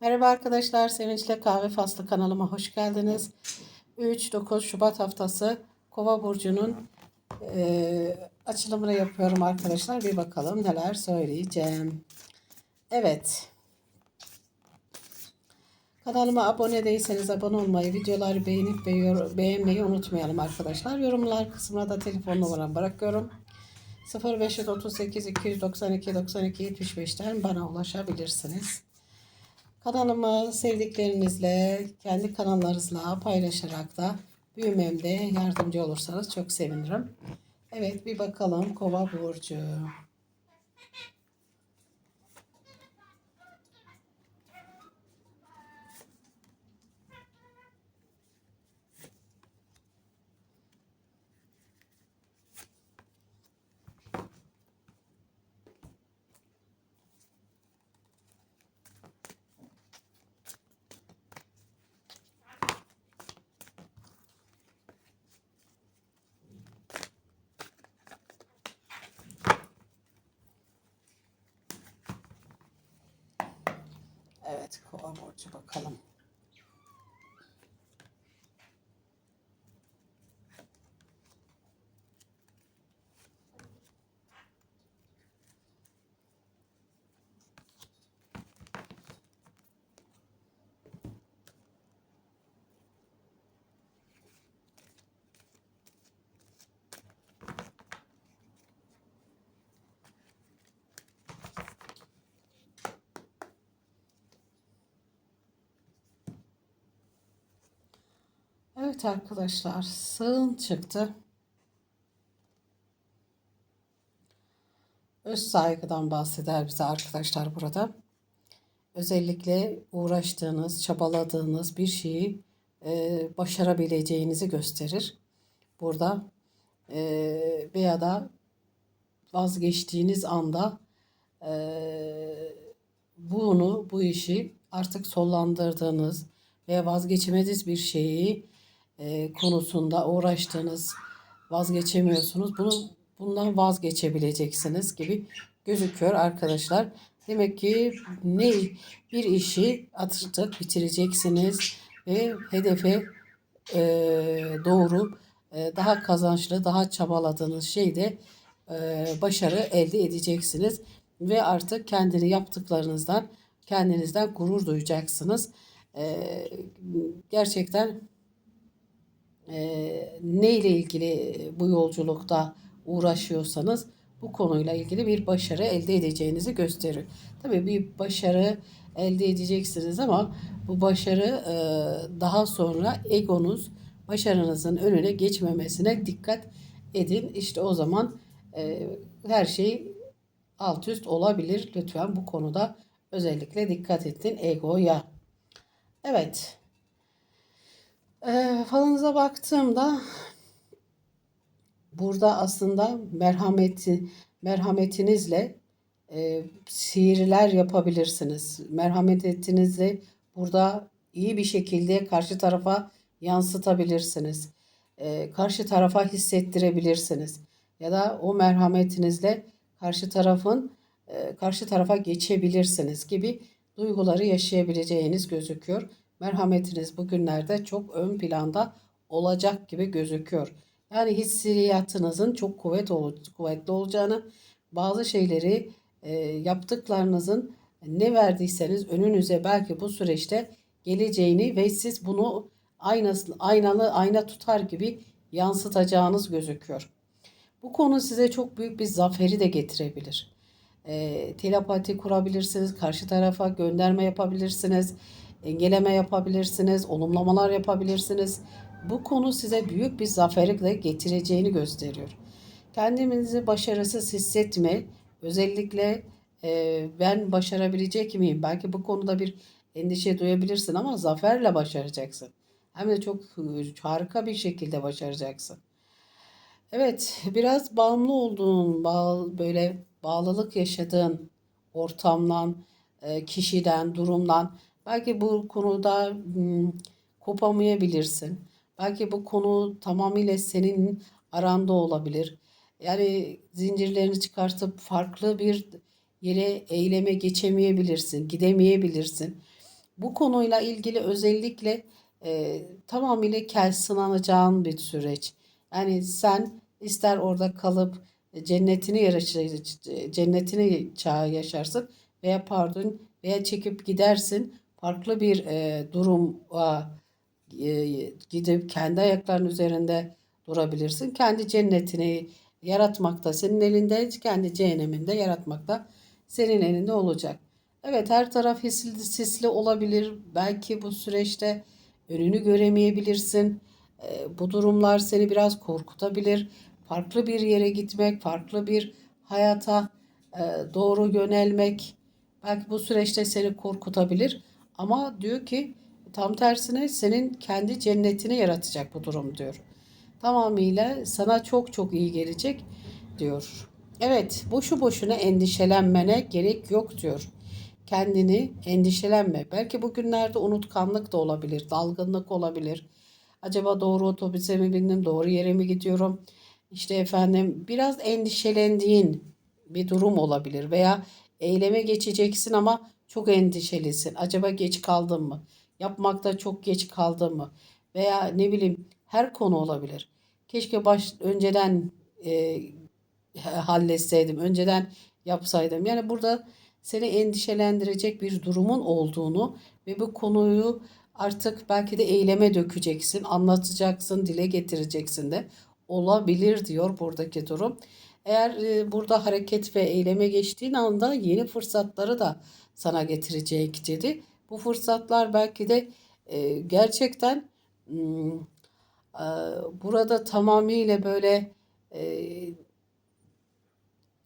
Merhaba arkadaşlar, Sevinçle Kahve Faslı kanalıma hoş geldiniz. 3-9 Şubat haftası Kova burcunun e, açılımını yapıyorum arkadaşlar. Bir bakalım neler söyleyeceğim. Evet. Kanalıma abone değilseniz abone olmayı, videoları beğenip ve beğenmeyi unutmayalım arkadaşlar. Yorumlar kısmına da telefon numaramı bırakıyorum. 0538 292 92 75'ten bana ulaşabilirsiniz. Kanalımı sevdiklerinizle, kendi kanallarınızla paylaşarak da büyümemde yardımcı olursanız çok sevinirim. Evet bir bakalım Kova burcu. Evet Kova burcu bakalım. Evet arkadaşlar sığın çıktı. Öz saygıdan bahseder bize arkadaşlar burada. Özellikle uğraştığınız, çabaladığınız bir şeyi e, başarabileceğinizi gösterir. Burada e, veya da vazgeçtiğiniz anda e, bunu, bu işi artık sonlandırdığınız ve vazgeçemediğiniz bir şeyi e, konusunda uğraştığınız, vazgeçemiyorsunuz. Bunu bundan vazgeçebileceksiniz gibi gözüküyor arkadaşlar. Demek ki ne bir işi atıştık bitireceksiniz ve hedefe e, doğru e, daha kazançlı, daha çabaladığınız şeyde e, başarı elde edeceksiniz ve artık kendini yaptıklarınızdan kendinizden gurur duyacaksınız. E, gerçekten ne ile ilgili bu yolculukta uğraşıyorsanız bu konuyla ilgili bir başarı elde edeceğinizi gösteriyor. Tabii bir başarı elde edeceksiniz ama bu başarı daha sonra egonuz başarınızın önüne geçmemesine dikkat edin. İşte o zaman her şey alt üst olabilir. Lütfen bu konuda özellikle dikkat edin egoya. Evet. E, falınıza baktığımda burada aslında merhameti merhametinizle e, sihirler yapabilirsiniz. Merhametinizle burada iyi bir şekilde karşı tarafa yansıtabilirsiniz. E, karşı tarafa hissettirebilirsiniz. Ya da o merhametinizle karşı tarafın e, karşı tarafa geçebilirsiniz gibi duyguları yaşayabileceğiniz gözüküyor. Merhametiniz bugünlerde çok ön planda olacak gibi gözüküyor. Yani hissiyatınızın çok kuvvet ol, kuvvetli olacağını, bazı şeyleri e, yaptıklarınızın ne verdiyseniz önünüze belki bu süreçte geleceğini ve siz bunu aynası, aynalı ayna tutar gibi yansıtacağınız gözüküyor. Bu konu size çok büyük bir zaferi de getirebilir. E, telepati kurabilirsiniz, karşı tarafa gönderme yapabilirsiniz, engelleme yapabilirsiniz, olumlamalar yapabilirsiniz. Bu konu size büyük bir zaferi de getireceğini gösteriyor. Kendinizi başarısız hissetme. Özellikle e, ben başarabilecek miyim? Belki bu konuda bir endişe duyabilirsin ama zaferle başaracaksın. Hem de çok e, harika bir şekilde başaracaksın. Evet, biraz bağımlı olduğun, bağ, böyle bağlılık yaşadığın ortamdan, e, kişiden, durumdan belki bu konuda kopamayabilirsin. Belki bu konu tamamıyla senin aranda olabilir. Yani zincirlerini çıkartıp farklı bir yere eyleme geçemeyebilirsin, gidemeyebilirsin. bu konuyla ilgili özellikle e, tamamıyla kel sınanacağın bir süreç. Yani sen ister orada kalıp cennetini yaşa- cennetini çağı yaşarsın veya pardon veya çekip gidersin farklı bir e, duruma e, gidip kendi ayaklarının üzerinde durabilirsin. Kendi cennetini yaratmakta senin elinde, kendi cehenneminde yaratmakta senin elinde olacak. Evet her taraf sisli, sisli olabilir. Belki bu süreçte önünü göremeyebilirsin. E, bu durumlar seni biraz korkutabilir. Farklı bir yere gitmek, farklı bir hayata e, doğru yönelmek belki bu süreçte seni korkutabilir. Ama diyor ki tam tersine senin kendi cennetini yaratacak bu durum diyor. Tamamıyla sana çok çok iyi gelecek diyor. Evet, boşu boşuna endişelenmene gerek yok diyor. Kendini endişelenme. Belki bugünlerde unutkanlık da olabilir, dalgınlık olabilir. Acaba doğru otobüse mi bindim, doğru yere mi gidiyorum? İşte efendim biraz endişelendiğin bir durum olabilir veya eyleme geçeceksin ama çok endişelisin. Acaba geç kaldın mı? Yapmakta çok geç kaldın mı? Veya ne bileyim her konu olabilir. Keşke baş önceden e, halletseydim, önceden yapsaydım. Yani burada seni endişelendirecek bir durumun olduğunu ve bu konuyu artık belki de eyleme dökeceksin, anlatacaksın, dile getireceksin de olabilir diyor buradaki durum. Eğer e, burada hareket ve eyleme geçtiğin anda yeni fırsatları da sana getirecek dedi. Bu fırsatlar belki de e, gerçekten hmm, e, burada tamamıyla böyle e,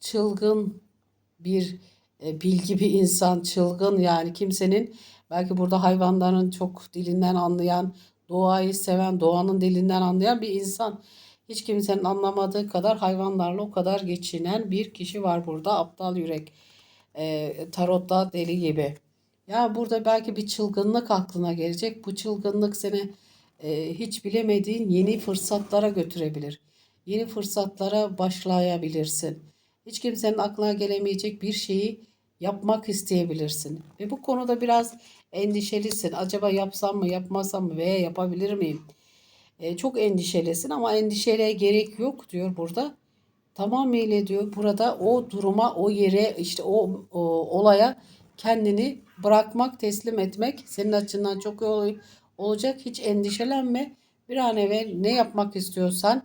çılgın bir e, bilgi bir insan, çılgın yani kimsenin belki burada hayvanların çok dilinden anlayan, doğayı seven, doğanın dilinden anlayan bir insan. Hiç kimsenin anlamadığı kadar hayvanlarla o kadar geçinen bir kişi var burada. Aptal yürek. E, tarotta deli gibi. Ya burada belki bir çılgınlık aklına gelecek. Bu çılgınlık seni e, hiç bilemediğin yeni fırsatlara götürebilir. Yeni fırsatlara başlayabilirsin. Hiç kimsenin aklına gelemeyecek bir şeyi yapmak isteyebilirsin. Ve bu konuda biraz endişelisin. Acaba yapsam mı, yapmasam mı veya yapabilir miyim? E, çok endişelisin ama endişeye gerek yok diyor burada. Tamamıyla diyor burada o duruma, o yere, işte o, o olaya kendini bırakmak, teslim etmek senin açından çok iyi olacak. Hiç endişelenme. Bir an evvel ne yapmak istiyorsan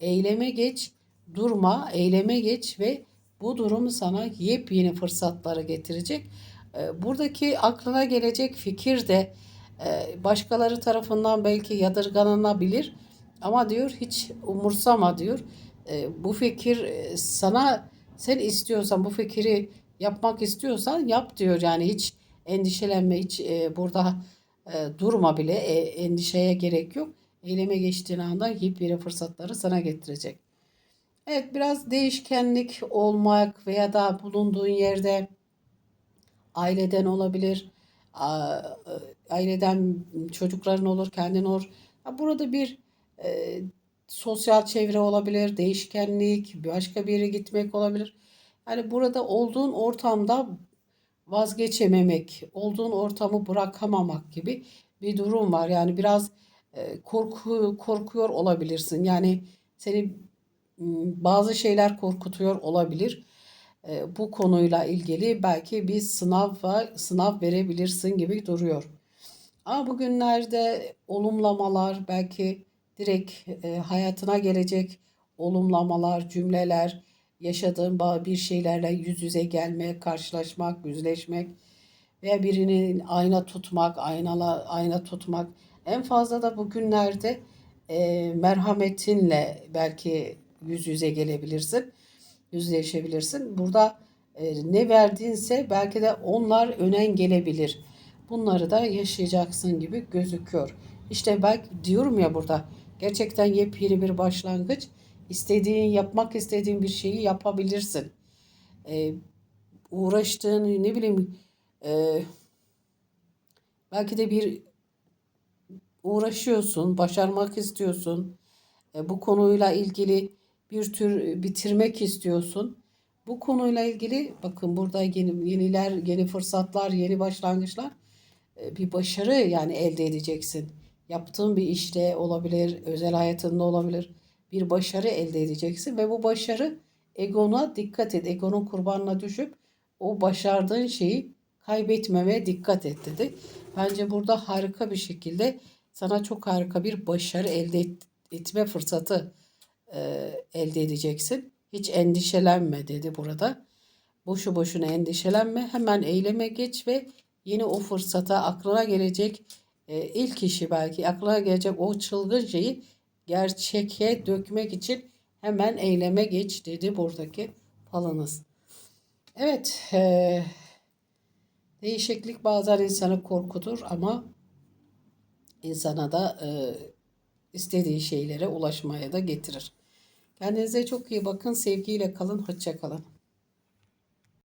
eyleme geç, durma, eyleme geç ve bu durum sana yepyeni fırsatları getirecek. Buradaki aklına gelecek fikir de başkaları tarafından belki yadırgananabilir ama diyor hiç umursama diyor. E, bu fikir e, sana sen istiyorsan bu fikri yapmak istiyorsan yap diyor. Yani hiç endişelenme hiç burada durma bile endişeye gerek yok. Eyleme geçtiğin anda yepyeni fırsatları sana getirecek. Evet biraz değişkenlik olmak veya da bulunduğun yerde aileden olabilir aileden çocukların olur, kendin olur. Burada bir e, sosyal çevre olabilir, değişkenlik, başka bir yere gitmek olabilir. Yani burada olduğun ortamda vazgeçememek, olduğun ortamı bırakamamak gibi bir durum var. Yani biraz e, korku korkuyor olabilirsin. Yani seni bazı şeyler korkutuyor olabilir. E, bu konuyla ilgili belki bir sınav sınav verebilirsin gibi duruyor. Ama bugünlerde olumlamalar belki direkt e, hayatına gelecek olumlamalar, cümleler, yaşadığın bir şeylerle yüz yüze gelmek, karşılaşmak, yüzleşmek veya birinin ayna tutmak, aynala ayna tutmak. En fazla da bugünlerde e, merhametinle belki yüz yüze gelebilirsin, yüzleşebilirsin. Burada e, ne verdiğinse belki de onlar önen gelebilir bunları da yaşayacaksın gibi gözüküyor. İşte bak diyorum ya burada gerçekten yepyeni bir başlangıç. İstediğin, yapmak istediğin bir şeyi yapabilirsin. Ee, uğraştığın ne bileyim e, belki de bir uğraşıyorsun, başarmak istiyorsun. E, bu konuyla ilgili bir tür bitirmek istiyorsun. Bu konuyla ilgili bakın burada yeni yeniler, yeni fırsatlar, yeni başlangıçlar e, bir başarı yani elde edeceksin. Yaptığın bir işte olabilir, özel hayatında olabilir. Bir başarı elde edeceksin ve bu başarı egona dikkat et. Egonun kurbanına düşüp o başardığın şeyi kaybetmemeye dikkat et dedi. Bence burada harika bir şekilde sana çok harika bir başarı elde et- etme fırsatı e, elde edeceksin. Hiç endişelenme dedi burada. Boşu boşuna endişelenme. Hemen eyleme geç ve yeni o fırsata aklına gelecek e, ilk işi belki aklına gelecek o çılgın şeyi gerçeğe dökmek için hemen eyleme geç dedi buradaki falınız. Evet, e, değişiklik bazen insanı korkutur ama insana da e, istediği şeylere ulaşmaya da getirir. Kendinize çok iyi bakın, sevgiyle kalın, hoşça kalın.